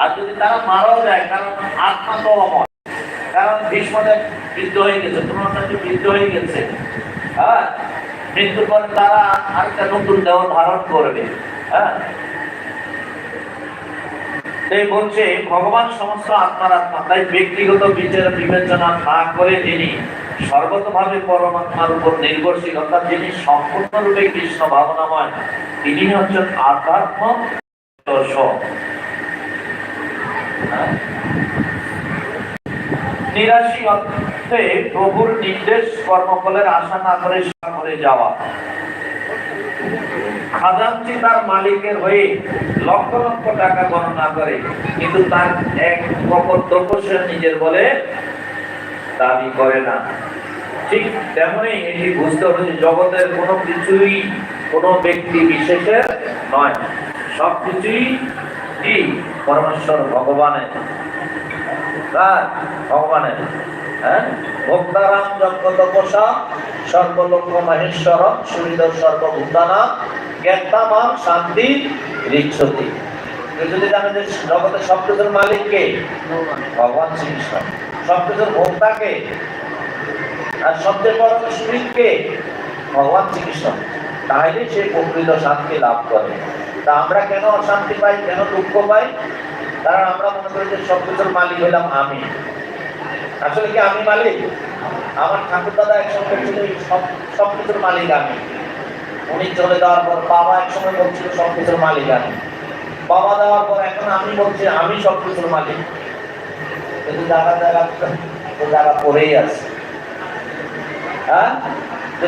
আর যদি তারা মারাও যায়, কারণ আত্মা তো অমর। কারণ ভীষ্মদেব বৃদ্ধ হয়ে গেছে দ্রোণাচার্য বৃদ্ধ হয়ে গেছে। হ্যাঁ? মৃত্যুর পরে তারা আরেকটা নতুন দেহ ধারণ করবে। হ্যাঁ? বলছে, ভগবান সমস্ত আত্মার আত্মা। তাই ব্যক্তিগত বিচার বিবেচনা না করে যিনি সর্বতভাবে পরমাত্মার উপর নির্ভরশীল, অর্থাৎ যিনি সম্পূর্ণরূপে কৃষ্ণ, ভাবনাময় তিনি হচ্ছেন আধ্যাত্ম? নিরাশি অর্থে প্রভুর নির্দেশ কর্মফলের আশা না করে সাগরে যাওয়া। খাজানচি তার মালিকের হয়ে লক্ষ লক্ষ টাকা গণনা করে, কিন্তু তার এক কর্তব্য সে নিজের বলে দাবি করে না। ঠিক তেমনি এটি বুঝতে হবে জগতের কোনো কিছুই কোনো ব্যক্তি বিশেষের নয়। সব কিছুই পরমেশ্বর ভগবানের তার ভগবানের। হ্যাঁ? ভক্তারাম জগত পোষা সর্বলোক মহেশ্বর সুবিধ সর্বভূতানা জ্ঞাতামাম শান্তি কেউ যদি জানে যে জগতের সব কিছুর মালিক কে? ভগবান শ্রীকৃষ্ণ। সব কিছুর ভোক্তাকে আর সবচেয়ে বড় সুরিতকে ভগবান শ্রীকৃষ্ণ। তাহলে সে প্রকৃত শান্তি লাভ করে। তা আমরা কেন অশান্তি পাই, কেন দুঃখ পাই? কারণ আমরা মনে করি যে সব কিছুর মালিক হলাম আমি। আসলে কি আমি মালিক? আমার ঠাকুর দাদা একসঙ্গে ছিল সব সব কিছুর মালিক আমি। উনি চলে যাওয়ার পর বাবা একসময় বলছিল সব কিছুর মালিক আমি। বাবা দেওয়ার পর এখন আমি বলছি, আমি সব কিছুর মালিক। কিন্তু জায়গা তো জায়গা পড়েই আছে। হ্যাঁ?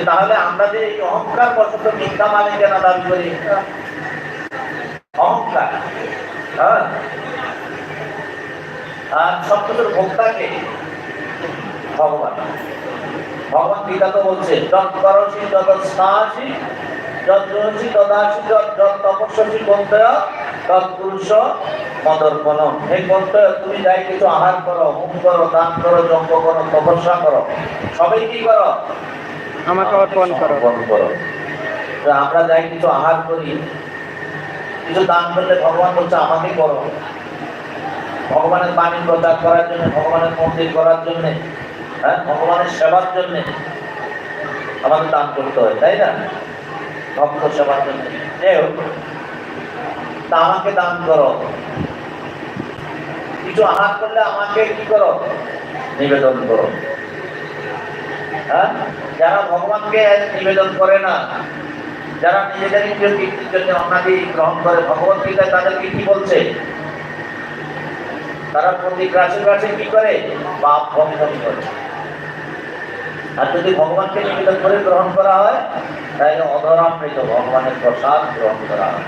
তাহলে আমরা যে এই অহংকার বশত মিথ্যা মালিক কেন দাবি করি অহংকার হ্যাঁ? আর সব কিছুর ভোক্তাকে ভগবান। ভগবান গীতা তো বলছে যত করসি যত স্নাসি যত রসি তদাসি যত যত তপস্বসি কন্তয় তৎ পুরুষ মদর্পণ। হে কন্তয় তুমি যাই কিছু আহার করো হোম করো দান করো যজ্ঞ করো তপস্যা করো সবাই কি করো? আমাকে অর্পণ করো। অর্পণ করো। আমরা যাই কিছু আহার করি কিছু দান করলে ভগবান বলছে আমাকে করো। ভগবানের বাণী প্রচার করার জন্য, ভগবানের মন্দির করার জন্য হ্যাঁ ভগবানের সেবার জন্য আমাদের দান করতে হয়, তাই না? ভক্ত সেবার জন্য। যাই আমাকে দান করো। কিছু আহার করলে আমাকে কি করো? নিবেদন করো। হ্যাঁ যারা ভগবানকে নিবেদন করে না যারা নিজেদের নিজের কীর্তির জন্য অন্নাদি গ্রহণ করে ভগবত গীতায় তাদেরকে কি বলছে? তারা প্রতি গ্রাসে গ্রাসে কি করে? পাপ ভক্ষণ করে? আর যদি ভগবানকে নিবেদন করে গ্রহণ করা হয়, তাহলে অধরামৃত ভগবানের প্রসাদ গ্রহণ করা হয়।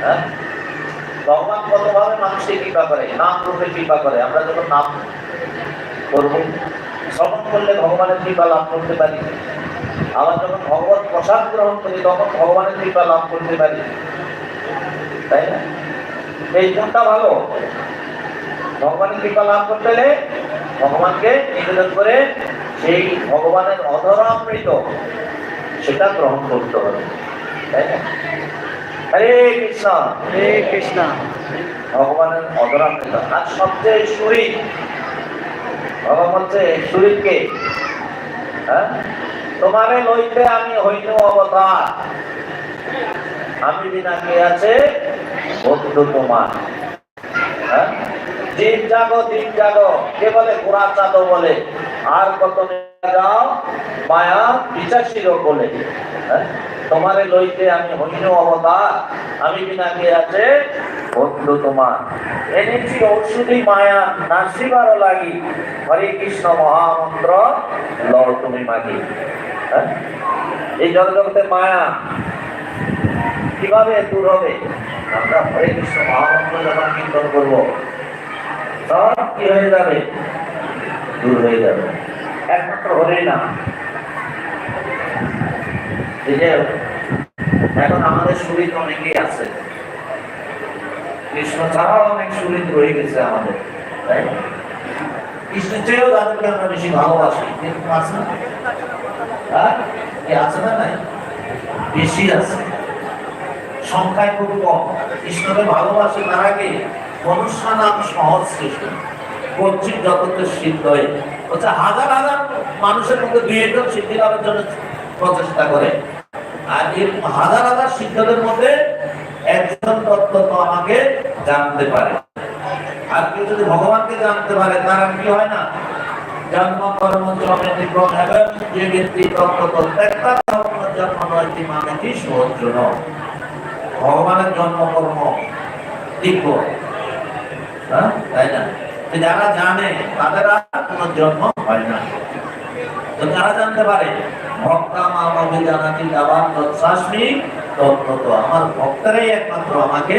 হ্যাঁ? ভগবান কতভাবে মানুষকে কৃপা করে? নাম রূপে কৃপা করে। আমরা যখন নাম করব, শ্রবণ করলে ভগবানের কৃপা লাভ করতে পারি। আবার যখন ভগবত প্রসাদ গ্রহণ করি তখন ভগবানের কৃপা লাভ করতে পারি। তাই না? এই কোনটা ভালো? ভগবানের কৃপা লাভ করতে হলে ভগবানকে নিবেদন করে সেই ভগবানের অধরামৃত সেটা গ্রহণ করতে হবে। তাই না? হরে কৃষ্ণ। হরে কৃষ্ণ। ভগবানের অধরামৃত আর সবচেয়ে সুরী ভগবান বলছে সুরীকে হ্যাঁ? তোমারে লইতে আমি হইন অবতার। আমি বিনা কে আছে? তোমার। হ্যাঁ? দিন জাগো দিন জাগো। কে বলে? ঘোড়া চাঁদো বলে। আর কত যাও? মায়া বলে। হ্যাঁ? তোমারে লইতে আমি হইন অবতার। আমি বিনা কে আছে? বন্ধু তোমার। এনেছি ঔষধি মায়া নাসিবার লাগি। হরে কৃষ্ণ মহামন্ত্র, লও তুমি মাগি। হ্যাঁ? এই জগতে মায়া কীভাবে দূর হবে? আমরা হরে কৃষ্ণ মহামন্ত্র যখন কীর্তন করব সব কি হয়ে যাবে? দূর হয়ে যাবে। একমাত্র হরেই না। এখন আমাদের শরীর অনেকেই আছে। কৃষ্ণ ছাড়াও অনেক শরীর রয়ে গেছে আমাদের, তাই? কৃষ্ণ চেয়েও তাদেরকে আমরা বেশি ভালোবাসি। কিন্তু আছে আছে না নাই? বেশি আছে। সংখ্যায় খুব কম। কৃষ্ণকে ভালোবাসে তারা কি মনুষ্য নাম সহজ সৃষ্টি। কর্তৃক যতটা সিদ্ধ হয়ে। হচ্ছে হাজার হাজার মানুষের মধ্যে দুই একজন সিদ্ধি লাভের জন্য প্রচেষ্টা করে। আর এই হাজার হাজার শিক্ষকদের মধ্যে একজন তত্ত্ব তো আমাকে জানতে পারে। আর কেউ যদি ভগবানকে জানতে পারে, তার কি হয় না? ভগবানের জন্ম কর্ম যারা জানে তাদের আর কোনো জন্ম হয় না তো যারা জানতে পারে ভক্তা মা অভিজানাতি দাবার তৎসাস্মি তত্ত্ব আমার ভক্তরাই একমাত্র আমাকে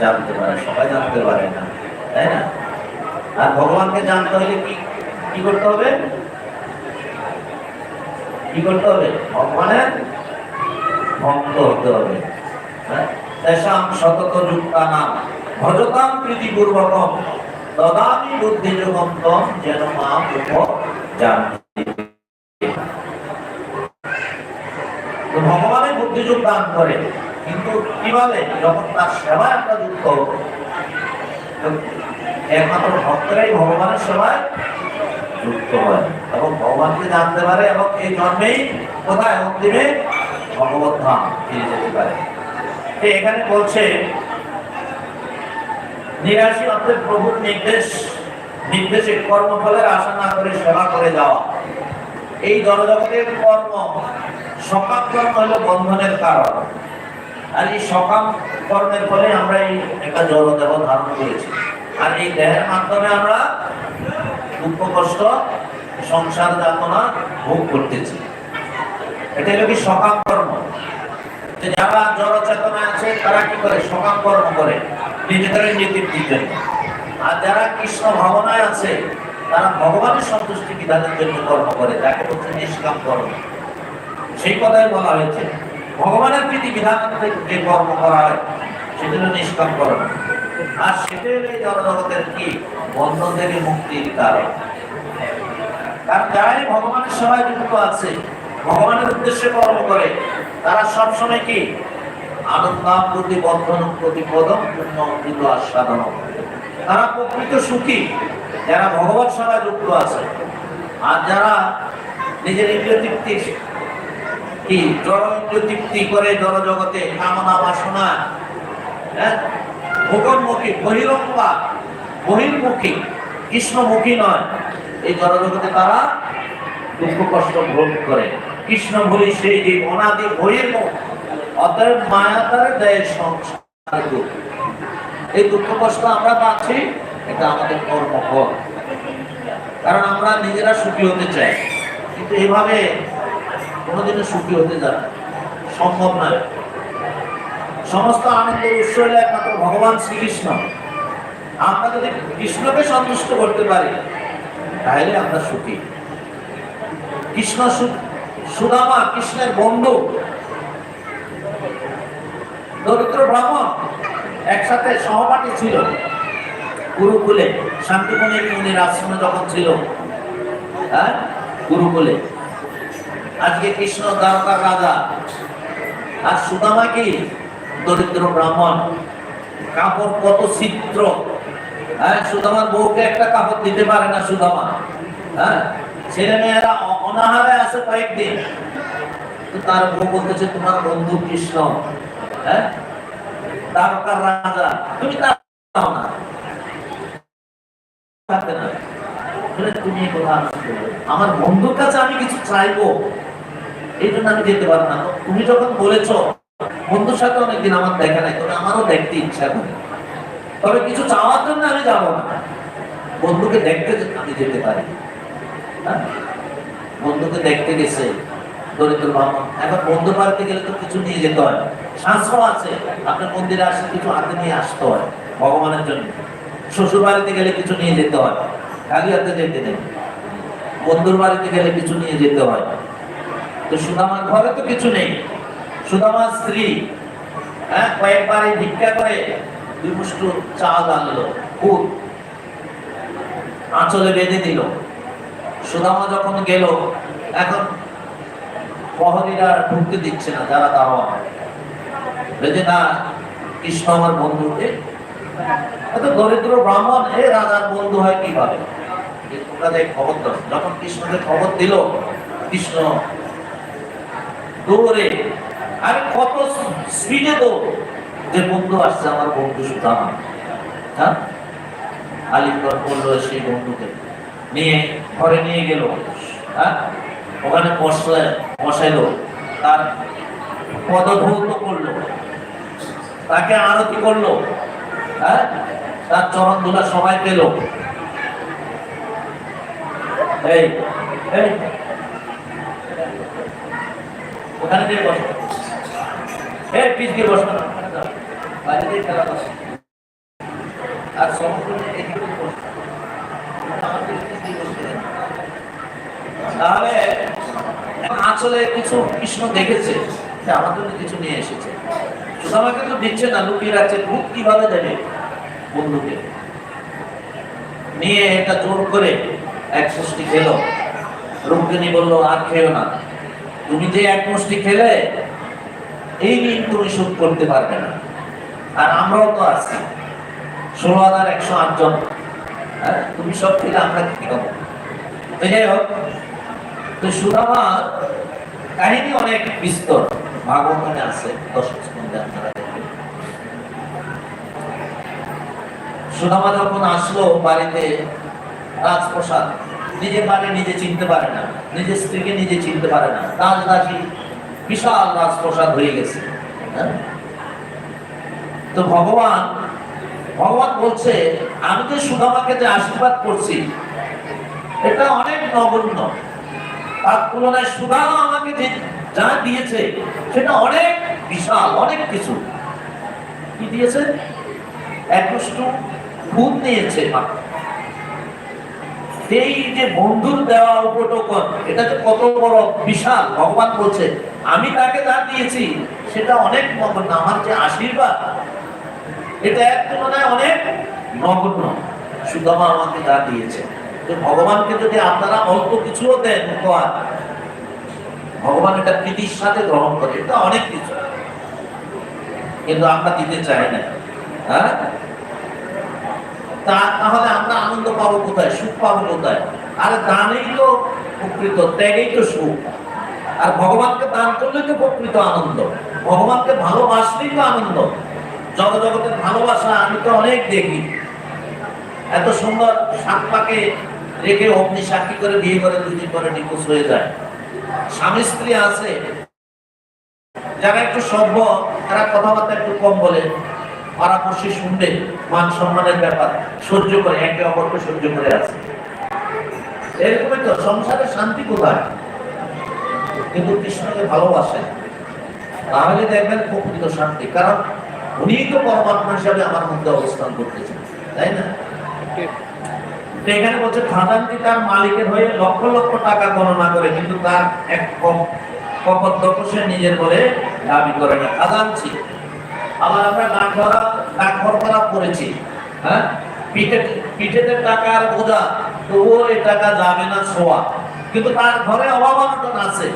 জানতে পারে সবাই জানতে পারে না তাই না আর ভগবানকে জানতে হলে কি কি করতে হবে? কি করতে হবে? ভগবানের ভক্ত হতে হবে। হ্যাঁ? তেষাম শতক যুক্তা নাম। ভজতাম তদামি বুদ্ধি যুগন্তম যেন মা ভগবানের দান করে। কিন্তু কীভাবে? যখন তার সেবায় আমরা যুক্ত হব। একমাত্র ভক্তরাই ভগবানের সেবায় যুক্ত হয়। এবং ভগবানকে জানতে পারে, এবং এই জন্মেই কোথায় অন্তিমে ভগবত ফিরে যেতে পারে। এখানে বলছে, নিরাশি অর্থের প্রভুর নির্দেশ, নির্দেশে কর্মফলের আশা না করে সেবা করে যাওয়া। এই জনজগতের কর্ম সকাম কর্ম হলো বন্ধনের কারণ। আর এই সকাম কর্মের ফলে আমরা এই একটা জড়দেহ ধারণ করেছি। আর এই দেহের মাধ্যমে আমরা দুঃখ, কষ্ট, সংসার যাতনা ভোগ করতেছে। এটা হলো কি সকাম কর্ম? যারা জড় চেতনা আছে, তারা কি করে? সকাম কর্ম করে। নিজেদের নীতির জন্য আর যারা কৃষ্ণ ভাবনায় আছে, তারা ভগবানের সন্তুষ্টি কি? তাদের জন্য কর্ম করে। যাকে বলছে নিষ্কাম কর্ম। সেই কথাই বলা হয়েছে। ভগবানের প্রীতি বিধান যে কর্ম করা হয়, সেটা নিষ্কাম কর্ম। তারা সবসময় কি? আনন্দাম প্রতি বন্ধন প্রতি পদম পূর্ণ আস্বাদন তারা প্রকৃত সুখী যারা ভগবত সেবায় যুক্ত আছে। আর যারা নিজের ইন্দ্রিয় কি? জড় তৃপ্তি করে জড় জগতে কামনা বাসনা হ্যাঁ? ভোগনমুখী, বহিরঙ্গা, বহির্মুখী, কৃষ্ণমুখী নয়। এই জড়জগতে তারা দুঃখ কষ্ট ভোগ করে। কৃষ্ণ ভুলি সেই জীব, অনাদি অতএব দেয় সংসার দুঃখ। এই দুঃখ কষ্ট আমরা পাচ্ছি, এটা আমাদের কর্মফল। কারণ আমরা নিজেরা সুখী হতে চাই। কিন্তু এইভাবে কোনোদিনও সুখী হতে যাবে সম্ভব নয়। সমস্ত আনন্দের উৎস হলো একমাত্র ভগবান শ্রীকৃষ্ণ। আমরা যদি কৃষ্ণকে সন্তুষ্ট করতে পারি তাহলে আমরা সুখী। কৃষ্ণ সুদামা কৃষ্ণের বন্ধু। দরিদ্র ব্রাহ্মণ একসাথে সহপাঠী ছিল। গুরুকুলে শান্তিমণি মুনির আশ্রমে যখন ছিল হ্যাঁ? গুরুকুলে। আজকে কৃষ্ণ দ্বারকার রাজা। আর সুদামা কি? দরিদ্র ব্রাহ্মণ। কাপড় কত চিত্র হ্যাঁ সুদামার বউকে একটা কাপড় দিতে পারে না সুদামা। হ্যাঁ ছেলে মেয়েরা অনাহারে আছে কয়েকদিন। তার বউ বলতেছে, তোমার বন্ধু কৃষ্ণ। হ্যাঁ দ্বারকার রাজা। তুমি তার আমার বন্ধুর কাছে আমি কিছু চাইব। এই জন্য আমি যেতে পারব না। তুমি যখন বলেছ বন্ধুর সাথে অনেকদিন আমার দেখা নাই, তবে আমারও দেখতে ইচ্ছা করে। তবে কিছু চাওয়ার জন্য আমি যাব না। বন্ধুকে দেখতে আমি যেতে পারি। হ্যাঁ? বন্ধুকে দেখতে গেছে দরিদ্র এখন বন্ধু বাড়িতে গেলে তো কিছু নিয়ে যেতে হয়। শাস্ত্র আছে, আপনার মন্দিরে আসলে কিছু হাতে নিয়ে আসতে হয়, ভগবানের জন্য। শ্বশুর বাড়িতে গেলে কিছু নিয়ে যেতে হয় খালি হাতে যেতে নেই। বন্ধুর বাড়িতে গেলে কিছু নিয়ে যেতে হয়। তো সুদামার ঘরে তো কিছু নেই। সুদামার স্ত্রী হ্যাঁ কয়েকবার ভিক্ষা করে চাল আনলো আঁচলে বেঁধে দিল। সুদামা যখন গেল, এখন প্রহরীরা ঢুকতে দিচ্ছে না, যারা দাওয়া বেঁধে না, কৃষ্ণ আমার বন্ধুকে। দরিদ্র ব্রাহ্মণ, এ রাজার বন্ধু হয় কীভাবে? যে খবর দাও। যখন কৃষ্ণকে খবর দিল, কৃষ্ণ দৌড়ে আরে কত স্পিডে দৌড় যে বন্ধু আসছে আমার বন্ধু সুদামা হ্যাঁ? আলিঙ্গন করল সেই বন্ধুকে। নিয়ে ঘরে নিয়ে গেল। হ্যাঁ? ওখানে বসলে, বসাইলো। তার পদধৌত করল। তাকে আরতি করল। হ্যাঁ? তার চরণ ধুলা সবাই পেল। এই ওখানে দিয়ে বসো। আমাকে। তাহলে আসলে কিছু কৃষ্ণ দেখেছে জন্য কিছু নিয়ে এসেছে। সুদামাকে তো দিচ্ছে না, লুকিয়ে রাখছে। কীভাবে দেবে বন্ধুকে? নিয়ে এটা জোর করে এক মুষ্টি খেলো। রুক্মিণী বলল, আর খেও না। তুমি যে এক মুষ্টি খেলে এই ঋণ তুমি শোধ করতে পারবে না। আর আমরাও তো আছি। ষোলো হাজার একশো আট জন। হ্যাঁ, তুমি সব খেলে আমরা কি তো সুদামার কাহিনী অনেক বিস্তর। আছে স্কন্ধে আপনারা যখন আসলো বাড়িতে রাজপ্রসাদ নিজে পারে নিজে চিনতে পারে না নিজের স্ত্রীকে নিজে চিনতে পারে না রাজদাসী বিশাল রাজপ্রসাদ হয়ে গেছে। হ্যাঁ? তো ভগবান ভগবান বলছে, আমি যে সুদামাকে যে আশীর্বাদ করছি, এটা অনেক নগণ্য। তার তুলনায় সুদামা আমাকে যে যা দিয়েছে, সেটা অনেক বিশাল, অনেক কিছু। কি দিয়েছে? একটু খুদ নিয়েছে এই যে বন্ধুর দেওয়া উপটোকন, এটা যে কত বড় বিশাল, ভগবান বলছে আমি তাকে যা দিয়েছি, সেটা অনেক নগণ্য আমার যে আশীর্বাদ, এটা এক তুলনায় অনেক নগণ্য সুদামা আমাকে যা দিয়েছে। তো ভগবানকে যদি আপনারা অল্প কিছুও দেন উপহার, ভগবান এটা প্রীতির সাথে গ্রহণ করে, এটা অনেক কিছু। কিন্তু আমরা দিতে চাই না। হ্যাঁ? তাহলে আমরা আনন্দ পাবো কোথায়? সুখ পাবো কোথায়? আর দানেই তো প্রকৃত ত্যাগেই তো সুখ। আর ভগবানকে দান করলে তো প্রকৃত আনন্দ। ভগবানকে ভালোবাসলেই তো আনন্দ। জগৎ জগতের ভালোবাসা, আমি তো অনেক দেখি। এত সুন্দর সাত পাকে রেখে অগ্নি সাক্ষী করে বিয়ে করে দুই দিন পরে নিখোঁজ হয়ে যায়। স্বামী স্ত্রী আছে, যারা একটু সভ্য, তারা কথাবার্তা একটু কম বলে। পাড়াপড়শি শুনবে, মান সম্মানের ব্যাপার। সহ্য করে, একে অপরকে সহ্য করে আছে এরকমই তো, সংসারে শান্তি কোথায়? কিন্তু কৃষ্ণকে ভালোবাসেন। তাহলে দেখবেন প্রকৃত শান্তি। কারণ উনি তো পরমাত্মা হিসাবে আমার মধ্যে অবস্থান করতেছেন তাই না? এখানে বলছে খাজানটি তার মালিকের হয়ে লক্ষ লক্ষ টাকা গণনা করে কিন্তু তার এক সে নিজের বলে দাবি করে না। খাজানছি আবার আমরা ডাকঘরা ডাকঘর করা পড়েছি হ্যাঁ? পিঠে পিঠেতে টাকার বোঝা তবুও এই টাকা যাবে না ছোঁয়া। কিন্তু তার ঘরে অভাব অনটন আছে।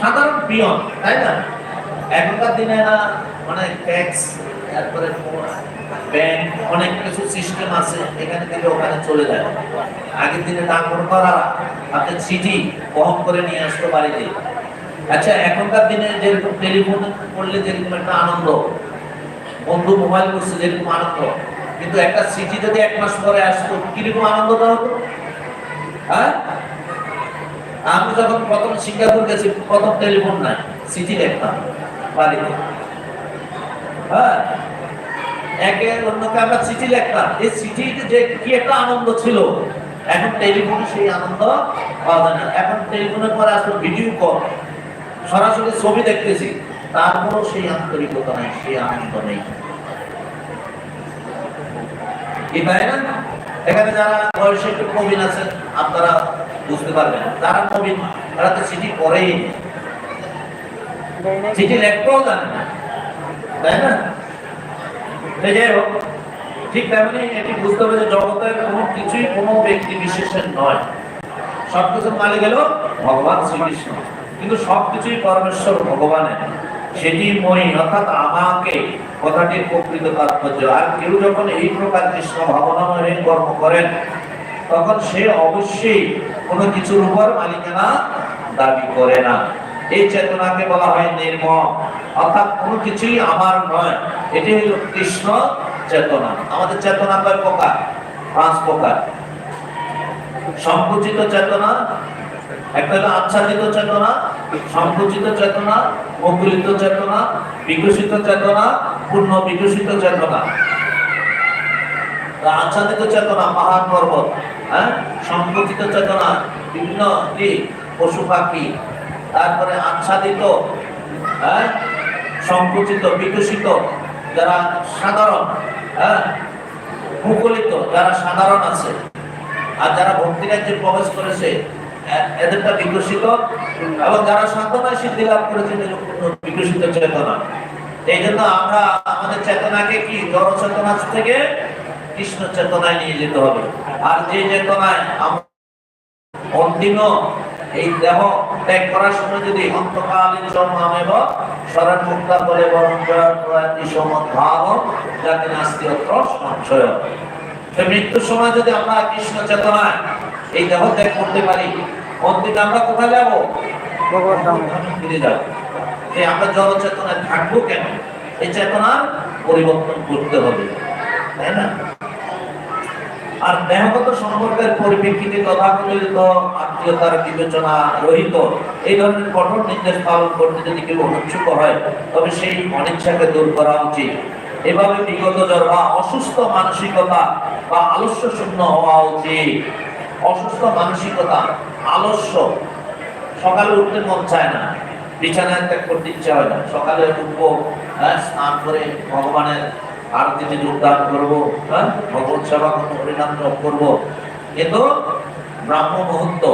সাধারণ পিয়ন, তাই না? এখনকার দিনে মানে ট্যাক্স তারপরে ব্যাংক অনেক কিছু সিস্টেম আছে, এখানে থেকে ওখানে চলে যায়। আগের দিনে করা, আপনি চিঠি বহন করে নিয়ে আসতে বাড়িতে আচ্ছা এখনকার দিনে যেরকম টেলিফোন করলে যেরকম একটা আনন্দ, বন্ধু মোবাইল করছে যেরকম আনন্দ, কিন্তু একটা চিঠি যদি এক মাস পরে আসতো, কীরকম আনন্দটা হতো? হ্যাঁ? আমি যখন প্রথম সিঙ্গাপুর গেছি, প্রথম টেলিফোন নাই, চিঠি লিখতাম বাড়িতে। হ্যাঁ? একে অন্যকে আমরা চিঠি এই যে কি একটা আনন্দ ছিল, এখন টেলিফোনে সেই আনন্দ পাওয়া যায় না। এখন টেলিফোনের পরে আসলে ভিডিও কল। সরাসরি ছবি দেখতেছি, তারপরেও সেই আন্তরিকতা নাই, সেই আনন্দ নেই। না? এখানে যারা বয়সে একটু প্রবীণ আছেন, আপনারা বুঝতে পারবেন যারা প্রবীণ তারা তো চিঠি পড়েই চিঠি লেখতেও জানে না। তাই না? যাই হোক, ঠিক তেমনি এটি বুঝতে হবে যে জগতের কোনো কিছুই কোনো ব্যক্তি বিশেষের নয়। গেল ভগবান শ্রীকৃষ্ণ। কিন্তু সবকিছুই পরমেশ্বর ভগবানের। সেটি মই অর্থাৎ আমাকে কথাটির প্রকৃত তাৎপর্য। আর কেউ যখন এই প্রকার কৃষ্ণ ভাবনাময় কর্ম করেন তখন সে অবশ্যই কোনো কিছুর উপর মালিকানা দাবি করে না। এই চেতনাকে বলা হয় নির্মম। অর্থাৎ কোনো কিছুই আমার নয়। এটি হল কৃষ্ণ চেতনা। আমাদের চেতনা কয় প্রকার? পাঁচ প্রকার। সংকুচিত চেতনা, একটা হলো আচ্ছাদিত চেতনা সংকুচিত চেতনা মুকুলিত চেতনা, বিকশিত চেতনা পূর্ণ বিকশিত চেতনা। আচ্ছাদিত চেতনা, পাহাড় পর্বত হ্যাঁ? সংকুচিত চেতনা, বিভিন্ন পশু পাখি, তারপরে আচ্ছাদিত হ্যাঁ? সংকুচিত বিকশিত, যারা সাধারণ হ্যাঁ? মুকুলিত যারা সাধারণ আছে, আর যারা ভক্তি রাজ্যে প্রবেশ করেছে এদেরটা বিকশিত, এবং যারা সাধনায় সিদ্ধি লাভ করেছে বিকশিত চেতনা। এই জন্য আমরা আমাদের চেতনাকে কি? জড় চেতনা থেকে কৃষ্ণ চেতনায় নিয়ে যেতে হবে। আর যে চেতনায় অন্তিম এই দেহ ত্যাগ করার সময় যদি অন্তকালীন বলে বরং প্রয়াতি যাতে নাস্তি অত্র মৃত্যুর সময় যদি আমরা কৃষ্ণ চেতনায় এই দেহ ত্যাগ করতে পারি, অন্তিমে আমরা কোথায় যাব? আমরা জড় চেতনায় থাকব কেন? এই চেতনার পরিবর্তন করতে হবে। তাই না? আর দেহগত সম্পর্কের পরিপ্রেক্ষিতে তথাকথিত আত্মীয়তার বিবেচনা রহিত এই ধরনের কঠোর নির্দেশ পালন করতে যদি কেউ অনুচ্ছুক হয় তবে সেই অনিচ্ছাকে দূর করা উচিত। এভাবে বিগত জ্বর বা অসুস্থ মানসিকতা বা আলস্য শূন্য হওয়া উচিত। অসুস্থ মানসিকতা আলস্য সকালে উঠতে মন চায় না বিছানায় ত্যাগ করতে ইচ্ছা হয় না। সকালে উঠবো হ্যাঁ, স্নান করে ভগবানের আরতিতে যোগদান করব হ্যাঁ ভগবত সেবা করব হরিনাম জপ করব কিন্তু ব্রাহ্ম মুহূর্ত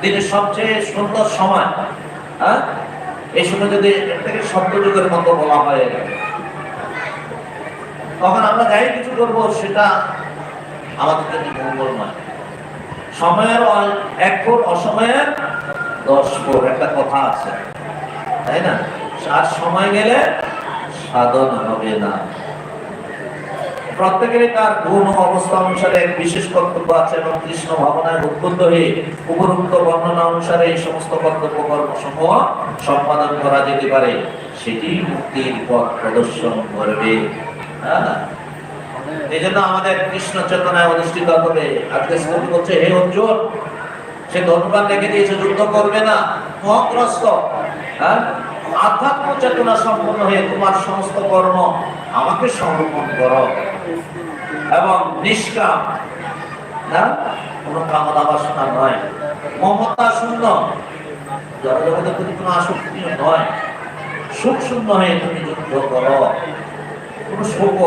দিনের সবচেয়ে সুন্দর সময় হ্যাঁ এই সময় যদি এটাকে শব্দযুগের মতো বলা হয়। তখন আমরা যাই কিছু করব, সেটা আমাদের জন্য মঙ্গল নয়। সময়ের এক ফুট অসময়ের দশ ফুট, একটা কথা আছে, তাই না? আর সময় গেলে সাধন হবে না। প্রত্যেকেরই তার গুণ অবস্থা অনুসারে এক বিশেষ কর্তব্য আছে এবং কৃষ্ণ ভাবনায় উদ্বুদ্ধ হয়ে উপরুক্ত বর্ণনা অনুসারে এই সমস্ত কর্তব্য কর্মসমূহ সম্পাদন করা যেতে পারে। সেটি মুক্তির পথ প্রদর্শন করবে। হ্যাঁ? এই জন্য আমাদের কৃষ্ণ চেতনায় অধিষ্ঠিত হবে। আজকে শ্লোক বলছে, হে অর্জুন, সে ধনুবান রেখে দিয়েছে, যুদ্ধ করবে না মোহগ্রস্ত হ্যাঁ? আধ্যাত্ম চেতনা সম্পন্ন হয়ে তোমার সমস্ত কর্ম আমাকে সমর্পণ করো। এবং নিষ্কাম। না? কামনা বাসনা নয়। মমতা শূন্য। জগতের প্রতি কোনো আসক্তি নয়, সুখ শূন্য হয়ে তুমি যুদ্ধ করো। কোনো শোক।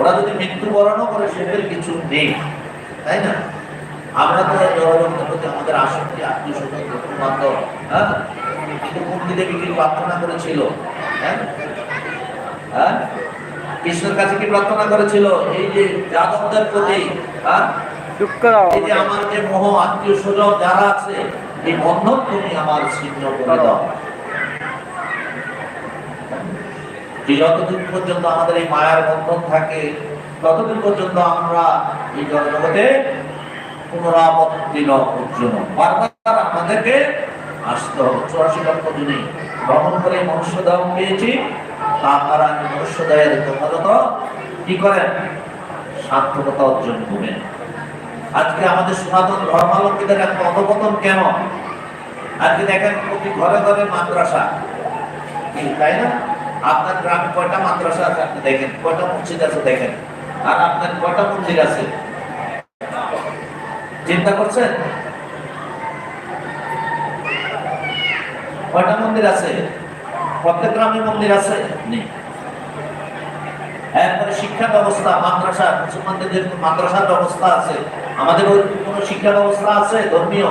ওরা যদি মৃত্যুবরণও করে শোকের কিছু নেই। তাই না? আমরা তো জগতের প্রতি আমাদের আসক্তি আত্মীয় হ্যাঁ? কুন্তি দেবী কি প্রার্থনা করেছিল? হ্যাঁ? হ্যাঁ? কৃষ্ণের কাছে কি প্রার্থনা করেছিল? এই যে যাদবদের প্রতি হ্যাঁ? এই যে আমার যে মোহ আত্মীয় স্বজন যারা আছে এই বন্ধন তুমি আমার ছিন্ন করে দাও। যতদিন পর্যন্ত আমাদের এই মায়ার বন্ধন থাকে ততদিন পর্যন্ত আমরা এই জগতে পুনরাবর্তী অর্জুন। বারবার আমাদেরকে আসতে হবে। চুরাশি লক্ষ দিনে ভ্রমণ করে মনুষ্য দাম পেয়েছি। অর্জন করবেন আজকে দেখেন ঘরে ঘরে মাদ্রাসা। তাই না? আপনার গ্রামে কয়টা মাদ্রাসা আছে আপনি দেখেন? মসজিদ আছে দেখেন? আর আপনার কয়টা আছে? চিন্তা করছেন? কয়টা মন্দির আছে? প্রত্যেক গ্রামে মন্দির আছে? নেই। শিক্ষা ব্যবস্থা, মাদ্রাসা, মুসলমানদের যে মাদ্রাসার ব্যবস্থা আছে। আমাদের ওই কোনো শিক্ষা ব্যবস্থা আছে? ধর্মীয়?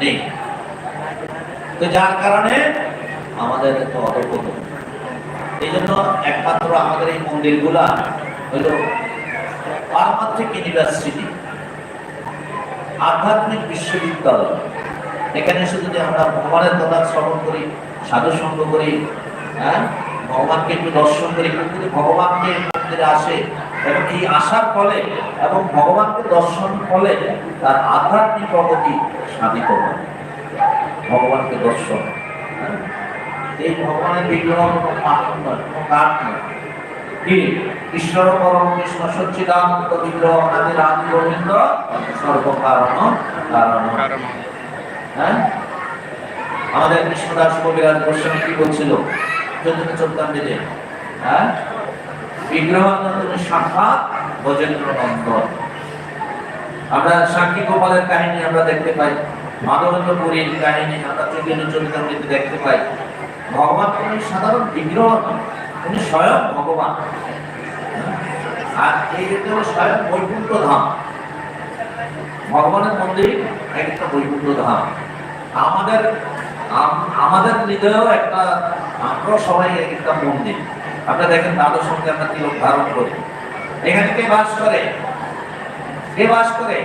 নেই। তো যার কারণে আমাদের তো অধপত এই জন্য একমাত্র আমাদের এই মন্দিরগুলা হইল পারমাত্রিক ইউনিভার্সিটি, আধ্যাত্মিক বিশ্ববিদ্যালয়। এখানে এসে যদি আমরা ভগবানের কথা শ্রবণ করি, সাধু সঙ্গ করি হ্যাঁ? ভগবানকে একটু দর্শন করে যদি ভগবানকে মন্দিরে আসে, এবং এই আসার ফলে এবং ভগবানকে দর্শন ফলে তার আধ্যাত্মিক প্রগতি সাধিত হয়। ভগবানকে দর্শন হ্যাঁ? এই ভগবানের বিগ্রহ কোনো পাথর নয়, কোনো কাঠ নয়। কি? পরম কৃষ্ণ সচ্চিদানন্দ বিগ্রহ আদি আদি গোবিন্দ সর্বকারণ কারণ। হ্যাঁ? আমাদের কৃষ্ণদাস কবিরাজ গোস্বামী কি বলছিল? হ্যাঁ? দেখতে পাই। কাহিনী আমরা দেখতে পাই। ভগবান সাধারণ বিগ্রহ উনি স্বয়ং ভগবান। আর এই স্বয়ং বৈকুণ্ঠ ধাম। ভগবানের মন্দির এক একটা বৈকুণ্ঠ ধাম। আমাদের আমাদের হৃদয়েও একটা আমরা সবাই এক একটা মন্দির। আপনারা দেখেন দাদুর সঙ্গে আমরা তিলক ধারণ করি। এখানে কে বাস করে? কে বাস করে?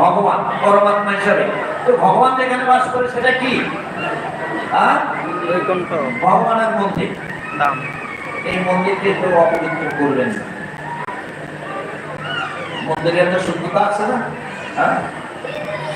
ভগবান পরমাত্মা হিসাবে। তো ভগবান যেখানে বাস করে সেটা কি? ভগবানের মন্দির। এই মন্দিরকে কেউ অপবিত্র করবেন। না মন্দিরের একটা শুদ্ধতা আছে না? হ্যাঁ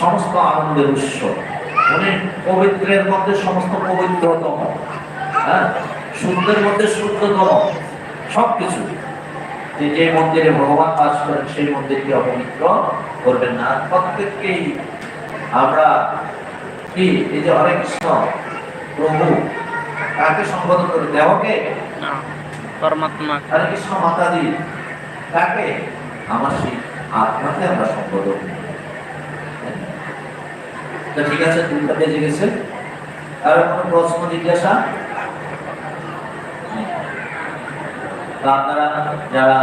সমস্ত আনন্দের উৎস। উনি পবিত্রের মধ্যে সমস্ত পবিত্রতম হ্যাঁ? শুদ্ধের মধ্যে শুদ্ধতম সবকিছু। যে যে মন্দিরে ভগবান বাস করেন সেই মন্দিরকে অপবিত্র করবেন না। প্রত্যেককেই আমরা কি এই যে হরে কৃষ্ণ প্রভু কাকে সম্বোধন করি? দেহকে? পরমাত্মা। হরে কৃষ্ণ মাতাজি কাকে? আমার সেই আত্মাকে আমরা সম্বোধন করি। তো ঠিক আছে দুইটা বেজে গেছে আর কোনো প্রশ্ন জিজ্ঞাসা। আপনারা যারা